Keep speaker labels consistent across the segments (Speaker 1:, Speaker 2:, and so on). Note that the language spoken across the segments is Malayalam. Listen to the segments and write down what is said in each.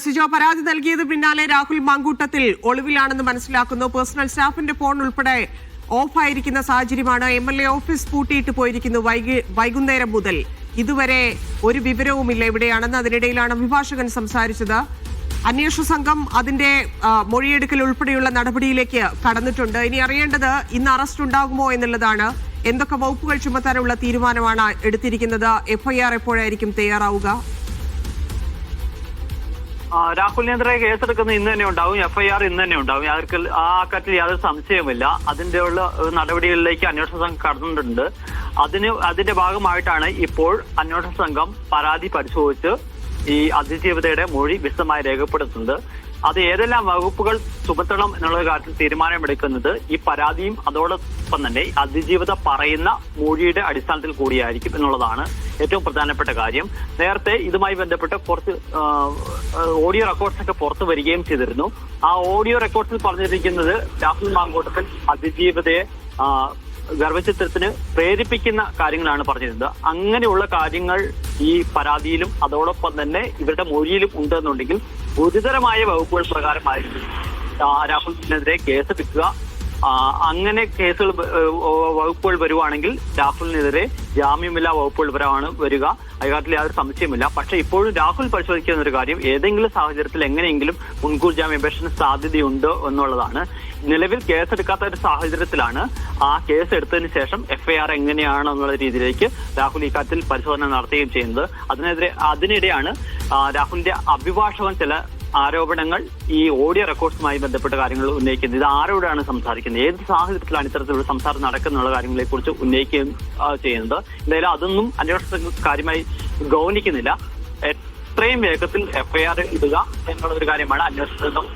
Speaker 1: സിജോ പരാതി നൽകിയത് പിന്നാലെ രാഹുൽ മാങ്കൂട്ടത്തിൽ ഒളിവിലാണെന്ന് മനസ്സിലാക്കുന്നു. പേഴ്സണൽ സ്റ്റാഫിന്റെ ഫോൺ ഉൾപ്പെടെ ഓഫായിരിക്കുന്ന സാഹചര്യമാണ് എം എൽ എ ഓഫീസ് പൂട്ടിയിട്ട് പോയിരിക്കുന്നു വൈകി വൈകുന്നേരം മുതൽ. ഇതുവരെ ഒരു വിവരവുമില്ല എവിടെയാണെന്ന് അതിനിടയിലാണ് അഭിഭാഷകൻ സംസാരിച്ചത്. അന്വേഷണ സംഘം അതിന്റെ മൊഴിയെടുക്കൽ ഉൾപ്പെടെയുള്ള നടപടിയിലേക്ക് കടന്നിട്ടുണ്ട്. ഇനി അറിയേണ്ടത് ഇന്ന് അറസ്റ്റ് ഉണ്ടാകുമോ എന്നുള്ളതാണ്. എന്തൊക്കെ വകുപ്പുകൾ ചുമത്താനുള്ള തീരുമാനമാണ് എടുത്തിരിക്കുന്നത്? എഫ്ഐആർ എപ്പോഴായിരിക്കും തയ്യാറാവുക?
Speaker 2: രാഹുലിനെതിരെ കേസെടുക്കുന്ന ഇന്ന് തന്നെ ഉണ്ടാവും എഫ്ഐആർ ഇന്ന് തന്നെ ഉണ്ടാവും. അവർക്ക് ആ കാര്യത്തിൽ യാതൊരു സംശയവുമില്ല. അതിന്റെ ഉള്ള നടപടികളിലേക്ക് അന്വേഷണ സംഘം കടന്നിട്ടുണ്ട്. അതിന് അതിന്റെ ഭാഗമായിട്ടാണ് ഇപ്പോൾ അന്വേഷണ സംഘം പരാതി പരിശോധിച്ച് ഈ അതിജീവിതയുടെ മൊഴി വിശദമായി രേഖപ്പെടുത്തുന്നത്. അത് ഏതെല്ലാം വകുപ്പുകൾ ചുമത്തണം എന്നുള്ള കാര്യത്തിൽ തീരുമാനമെടുക്കുന്നത് ഈ പരാതിയും അതോടൊപ്പം തന്നെ അതിജീവിത പറയുന്ന മൊഴിയുടെ അടിസ്ഥാനത്തിൽ കൂടിയായിരിക്കും എന്നുള്ളതാണ് ഏറ്റവും പ്രധാനപ്പെട്ട കാര്യം. നേരത്തെ ഇതുമായി ബന്ധപ്പെട്ട് കുറച്ച് ഓഡിയോ റെക്കോർഡ്സ് ഒക്കെ പുറത്തു വരികയും ചെയ്തിരുന്നു. ആ ഓഡിയോ റെക്കോർഡ്സിൽ പറഞ്ഞിരിക്കുന്നത് രാഹുൽ മാങ്കോട്ടത്തിൽ അതിജീവിതയെ ഗർഭചിത്രത്തിന് പ്രേരിപ്പിക്കുന്ന കാര്യങ്ങളാണ് പറഞ്ഞിരുന്നത്. അങ്ങനെയുള്ള കാര്യങ്ങൾ ഈ പരാതിയിലും അതോടൊപ്പം തന്നെ ഇവരുടെ മൊഴിയിലും ഉണ്ടെന്നുണ്ടെങ്കിൽ ഗുരുതരമായ വകുപ്പുകൾ പ്രകാരമായിരുന്നു. രാഹുലിനെതിരെ കേസെടുക്കുക ആ, അങ്ങനെ കേസുകൾ വകുപ്പുകൾ വരുവാണെങ്കിൽ രാഹുലിനെതിരെ ജാമ്യമില്ലാ വകുപ്പുകൾ വരാണ് വരിക. അതിനകത്തിൽ യാതൊരു സംശയമില്ല പക്ഷേ ഇപ്പോഴും രാഹുൽ പരിശോധിക്കുന്ന ഒരു കാര്യം ഏതെങ്കിലും സാഹചര്യത്തിൽ എങ്ങനെയെങ്കിലും മുൻകൂർ ജാമ്യാപേക്ഷന് സാധ്യതയുണ്ടോ എന്നുള്ളതാണ്. നിലവിൽ കേസെടുക്കാത്ത ഒരു സാഹചര്യത്തിലാണ് ആ കേസ് എടുത്തതിന് ശേഷം എഫ്ഐആർ എങ്ങനെയാണ് എന്നുള്ള രീതിയിലേക്ക് രാഹുൽ ഇക്കാര്യത്തിൽ പരിശോധന നടത്തുകയും ചെയ്യുന്നത്. അതിനെതിരെ അതിനിടെയാണ് രാഹുലിന്റെ അഭിഭാഷകൻ ചില ആരോപണങ്ങൾ ഈ ഓഡിയോ റെക്കോർഡ്സുമായി ബന്ധപ്പെട്ട കാര്യങ്ങൾ ഉന്നയിക്കുന്നത്. ഇത് ആരോടാണ് സംസാരിക്കുന്നത്? ഏത് സാഹചര്യത്തിലാണ് ഇത്തരത്തിലുള്ള സംസാരം നടക്കുന്നുള്ള കാര്യങ്ങളെ കുറിച്ച് ഉന്നയിക്കുകയും ചെയ്യുന്നത്? എന്തായാലും അതൊന്നും അന്വേഷണ കാര്യമായി ഗൗനിക്കുന്നില്ല. എത്രയും വേഗത്തിൽ എഫ്ഐആർ ഇടുക എന്നുള്ള ഒരു കാര്യമാണ് അന്വേഷണം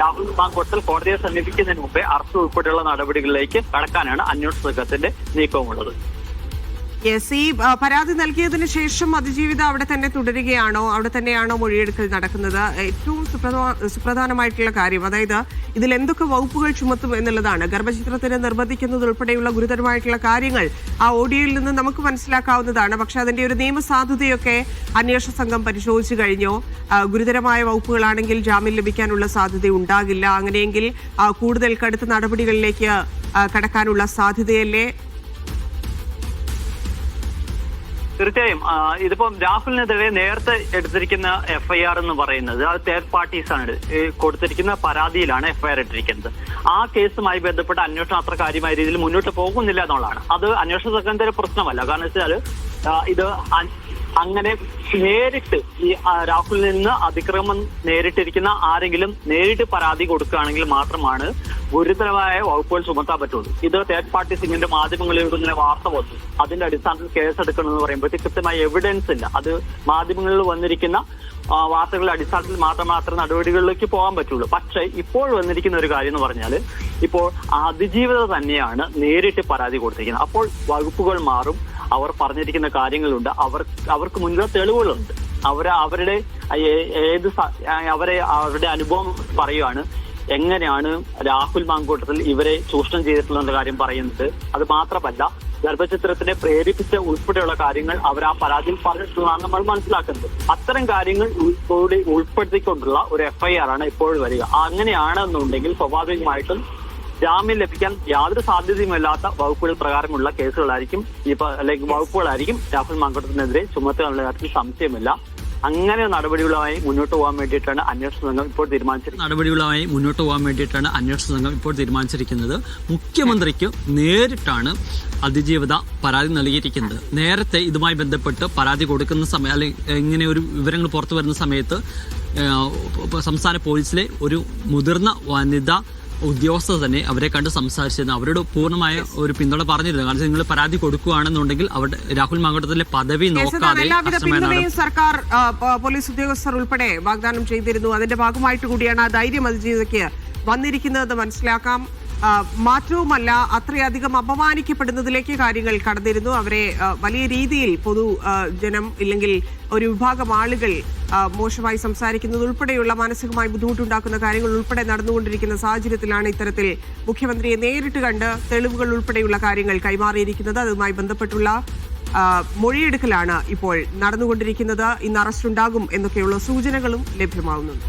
Speaker 2: രാഹുൽ മാങ്കോട്ടൽ കോടതിയെ സമീപിക്കുന്നതിന് മുമ്പേ അറസ്റ്റ് ഉൾപ്പെടെയുള്ള നടപടികളിലേക്ക് കടക്കാനാണ് അന്വേഷണ സംഘത്തിന്റെ നീക്കമുള്ളത്
Speaker 1: യെസ് ഈ പരാതി നൽകിയതിന് ശേഷം അതിജീവിതം അവിടെ തന്നെ തുടരുകയാണോ? അവിടെ തന്നെയാണോ മൊഴിയെടുക്കൽ നടക്കുന്നത്? ഏറ്റവും സുപ്രധാ- സുപ്രധാനമായിട്ടുള്ള കാര്യം അതായത് ഇതിൽ എന്തൊക്കെ വകുപ്പുകൾ ചുമത്തും എന്നുള്ളതാണ്. ഗർഭചിത്രത്തിന് നിർബന്ധിക്കുന്നത് ഉൾപ്പെടെയുള്ള ഗുരുതരമായിട്ടുള്ള കാര്യങ്ങൾ ആ ഓഡിയോയിൽ നിന്ന് നമുക്ക് മനസ്സിലാക്കാവുന്നതാണ്. പക്ഷെ അതിന്റെ ഒരു നിയമസാധുതയൊക്കെ അന്വേഷണ സംഘം പരിശോധിച്ചു കഴിഞ്ഞോ? ഗുരുതരമായ വകുപ്പുകളാണെങ്കിൽ ജാമ്യം ലഭിക്കാനുള്ള സാധ്യത ഉണ്ടാകില്ല. അങ്ങനെയെങ്കിൽ കൂടുതൽ കടുത്ത നടപടികളിലേക്ക് കടക്കാനുള്ള സാധ്യതയല്ലേ?
Speaker 2: തീർച്ചയായും ഇതിപ്പം രാഹുലിനെതിരെ നേരത്തെ എടുത്തിരിക്കുന്ന എഫ്ഐആർ എന്ന് പറയുന്നത് അത് തേർഡ് പാർട്ടീസ് ആണ് കൊടുത്തിരിക്കുന്ന പരാതിയിലാണ് എഫ്ഐആർ ഇട്ടിരിക്കുന്നത്. ആ കേസുമായി ബന്ധപ്പെട്ട അന്വേഷണം അത്ര കാര്യമായ രീതിയിൽ മുന്നോട്ട് പോകുന്നില്ല എന്നുള്ളതാണ്. അത് അന്വേഷണ സംഘത്തിന്റെ പ്രശ്നമല്ല. കാരണം വെച്ചാൽ ഇത് അങ്ങനെ നേരിട്ട് ഈ രാഹുലിൽ നിന്ന് അതിക്രമം നേരിട്ടിരിക്കുന്ന ആരെങ്കിലും നേരിട്ട് പരാതി കൊടുക്കുകയാണെങ്കിൽ മാത്രമാണ് ഗുരുതരമായ വകുപ്പുകൾ ചുമത്താൻ പറ്റുള്ളൂ. ഇത് തേർഡ് പാർട്ടി സിംഗിന്റെ മാധ്യമങ്ങളിൽ ഇങ്ങനെ വാർത്ത വന്നു. അതിന്റെ അടിസ്ഥാനത്തിൽ കേസെടുക്കണം എന്ന് പറയുമ്പോഴത്തേക്ക് കൃത്യമായ എവിഡൻസ് ഇല്ല. അത് മാധ്യമങ്ങളിൽ വന്നിരിക്കുന്ന വാർത്തകളുടെ അടിസ്ഥാനത്തിൽ മാത്രമേ അത്ര നടപടികളിലേക്ക് പോകാൻ പറ്റുള്ളൂ. പക്ഷേ ഇപ്പോൾ വന്നിരിക്കുന്ന ഒരു കാര്യം എന്ന് പറഞ്ഞാൽ ഇപ്പോൾ അതിജീവിത തന്നെയാണ് നേരിട്ട് പരാതി കൊടുത്തിരിക്കുന്നത്. അപ്പോൾ വകുപ്പുകൾ മാറും അവർ പറഞ്ഞിരിക്കുന്ന കാര്യങ്ങളുണ്ട്. അവർ അവർക്ക് മുന്നിലുള്ള തെളിവുകളുണ്ട്. അവർ അവരുടെ ഏത് അവരെ അവരുടെ അനുഭവം പറയുകയാണ് എങ്ങനെയാണ് രാഹുൽ മാങ്കൂട്ടത്തിൽ ഇവരെ ചൂഷണം ചെയ്തിട്ടുള്ള കാര്യം പറയുന്നത്. അത് മാത്രമല്ല ഗർഭചിത്രത്തിനെ പ്രേരിപ്പിച്ച ഉൾപ്പെടെയുള്ള കാര്യങ്ങൾ അവർ ആ പരാതിയിൽ പറഞ്ഞിട്ടുള്ളതാണ് നമ്മൾ മനസ്സിലാക്കുന്നത്. അത്തരം കാര്യങ്ങൾ ഉൾപ്പെടെ ഉൾപ്പെടുത്തിക്കൊണ്ടുള്ള ഒരു എഫ്ഐആർ ആണ് ഇപ്പോൾ വരിക. അങ്ങനെയാണെന്നുണ്ടെങ്കിൽ സ്വാഭാവികമായിട്ടും ജാമ്യം ലഭിക്കാൻ യാതൊരു സാധ്യതയുമില്ലാത്ത വകുപ്പുകൾ പ്രകാരമുള്ള കേസുകളായിരിക്കും. ഇപ്പൊ അല്ലെങ്കിൽ വകുപ്പുകളായിരിക്കും രാഹുൽ മാങ്കോട്ടത്തിനെതിരെ ചുമത്തുകയുള്ള കാര്യത്തിൽ സംശയമില്ല അങ്ങനെ നടപടികളുമായി മുന്നോട്ട് പോകാൻ വേണ്ടിയിട്ടാണ് അന്വേഷണ സംഘം ഇപ്പോൾ തീരുമാനിച്ചിരിക്കുന്നത്.
Speaker 3: നടപടികളുമായി മുന്നോട്ട് പോകാൻ വേണ്ടിയിട്ടാണ് അന്വേഷണ സംഘം ഇപ്പോൾ തീരുമാനിച്ചിരിക്കുന്നത്. മുഖ്യമന്ത്രിക്ക് നേരിട്ടാണ് അതിജീവിത പരാതി നൽകിയിരിക്കുന്നത്. നേരത്തെ ഇതുമായി ബന്ധപ്പെട്ട് പരാതി കൊടുക്കുന്ന സമയം അല്ലെങ്കിൽ ഇങ്ങനെ ഒരു വിവരങ്ങൾ പുറത്തു വരുന്ന സമയത്ത് സംസ്ഥാന പോലീസിലെ ഒരു മുതിർന്ന വനിത ഉദ്യോഗസ്ഥർ തന്നെ അവരെ കണ്ട് സംസാരിച്ചിരുന്നു. അവരോട് പൂർണമായ ഒരു പിന്തുണ പറഞ്ഞിരുന്നു. കാരണം നിങ്ങൾ പരാതി കൊടുക്കുകയാണെന്നുണ്ടെങ്കിൽ അവരുടെ രാഹുൽ മാങ്കോട്ടത്തിലെ പദവി നോക്കാതെ
Speaker 1: സർക്കാർ പോലീസ് ഉദ്യോഗസ്ഥർ ഉൾപ്പെടെ വാഗ്ദാനം ചെയ്തിരുന്നു. അതിന്റെ ഭാഗമായിട്ട് കൂടിയാണ് ആ ധൈര്യം അതിജീവിതയ്ക്ക് വന്നിരിക്കുന്നത്. മനസ്സിലാക്കാം. മാറ്റവുമല്ല അത്രയധികം അപമാനിക്കപ്പെടുന്നതിലേക്ക് കാര്യങ്ങൾ കടന്നിരുന്നു. അവരെ വലിയ രീതിയിൽ പൊതു ജനം ഇല്ലെങ്കിൽ ഒരു വിഭാഗം ആളുകൾ മോശമായി സംസാരിക്കുന്നത് ഉൾപ്പെടെയുള്ള മാനസികമായി ബുദ്ധിമുട്ടുണ്ടാക്കുന്ന കാര്യങ്ങൾ ഉൾപ്പെടെ നടന്നുകൊണ്ടിരിക്കുന്ന സാഹചര്യത്തിലാണ് ഇത്തരത്തിൽ മുഖ്യമന്ത്രിയെ നേരിട്ട് കണ്ട് തെളിവുകൾ ഉൾപ്പെടെയുള്ള കാര്യങ്ങൾ കൈമാറിയിരിക്കുന്നത്. അതുമായി ബന്ധപ്പെട്ടുള്ള മൊഴിയെടുക്കലാണ് ഇപ്പോൾ നടന്നുകൊണ്ടിരിക്കുന്നത്. ഇന്ന് അറസ്റ്റ് ഉണ്ടാകും എന്നൊക്കെയുള്ള സൂചനകളും ലഭ്യമാവുന്നുണ്ട്.